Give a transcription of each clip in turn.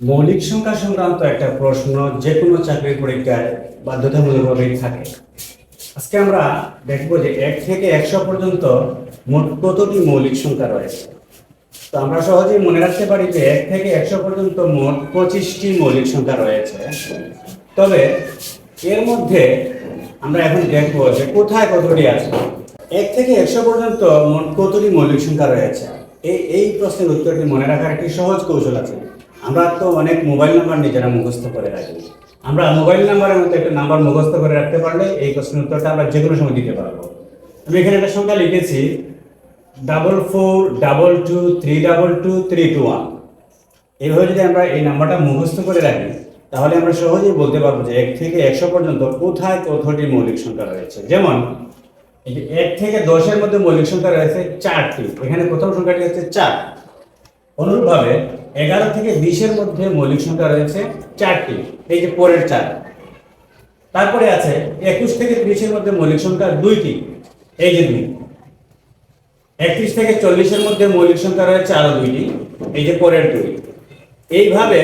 মৌলিক সংখ্যা সংক্রান্ত একটা প্রশ্ন যে কোনো চাকরির পরীক্ষায় বাধ্যতামূলকভাবেই থাকে। আজকে আমরা দেখব যে এক থেকে একশো পর্যন্ত মোট কতটি মৌলিক সংখ্যা রয়েছে। তো আমরা সহজেই মনে রাখতে পারি যে এক থেকে একশো পর্যন্ত মোট পঁচিশটি মৌলিক সংখ্যা রয়েছে। তবে এর মধ্যে আমরা এখন দেখব যে কোথায় কতটি আছে। এক থেকে একশো পর্যন্ত মোট কতটি মৌলিক সংখ্যা রয়েছে। এই এই প্রশ্নের উত্তরটি মনে রাখার একটি সহজ কৌশল আছে। আমরা তো অনেক মোবাইল নাম্বার নিজেরা মুখস্থ করে রাখি। আমরা মোবাইল নাম্বারের মধ্যে একটা নাম্বার মুখস্থ করে রাখতে পারলে এই প্রশ্নের উত্তরটা আমরা যে কোনো সময় দিতে পারব। আমি এখানে একটা সংখ্যা লিখেছি। Double four, double two, three double two, three two one. এইভাবে যদি আমরা এই নাম্বারটা মুখস্থ করে রাখি, তাহলে আমরা সহজেই বলতে পারব যে এক থেকে একশো পর্যন্ত কোথায় কতটি মৌলিক সংখ্যা রয়েছে। যেমন এক থেকে দশের মধ্যে মৌলিক সংখ্যা রয়েছে চারটি। এখানে প্রথম সংখ্যাটি হচ্ছে চার। অনুরূপভাবে এগারো থেকে বিশের মধ্যে মৌলিক সংখ্যা রয়েছে চারটি, এই যে পরের চার। তারপরে আছে একুশ থেকে ত্রিশের মধ্যে মৌলিক সংখ্যা দুইটি, এই যে দুই। একত্রিশ থেকে চল্লিশের মধ্যে মৌলিক সংখ্যা রয়েছে আরও দুইটি, এই যে পরের দুই। এইভাবে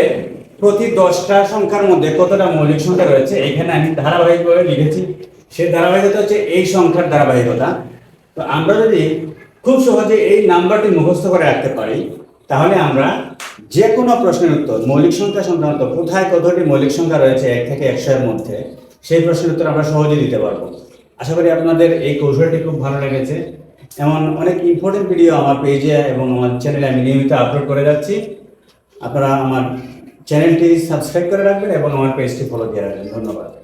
প্রতি দশটা সংখ্যার মধ্যে কতটা মৌলিক সংখ্যা রয়েছে, এখানে আমি ধারাবাহিকভাবে লিখেছি। সেই ধারাবাহিকতা হচ্ছে এই সংখ্যার ধারাবাহিকতা। তো আমরা যদি খুব সহজে এই নাম্বারটি মুখস্থ করে রাখতে পারি তাহলে আমরা যে কোনো প্রশ্নের উত্তর, মৌলিক সংখ্যা সংক্রান্ত কোথায় কতটি মৌলিক সংখ্যা রয়েছে এক থেকে একশো এর মধ্যে, সেই প্রশ্নের উত্তর আমরা সহজে দিতে পারব। আশা করি আপনাদের এই কৌশলটি খুব ভালো লেগেছে। এমন অনেক ইম্পর্টেন্ট ভিডিও আমার পেজে এবং আমার চ্যানেলে আমি নিয়মিত আপলোড করে যাচ্ছি। আপনারা আমার চ্যানেলটি সাবস্ক্রাইব করে রাখবেন এবং আমার পেজটি ফলো দিয়ে রাখবেন। ধন্যবাদ।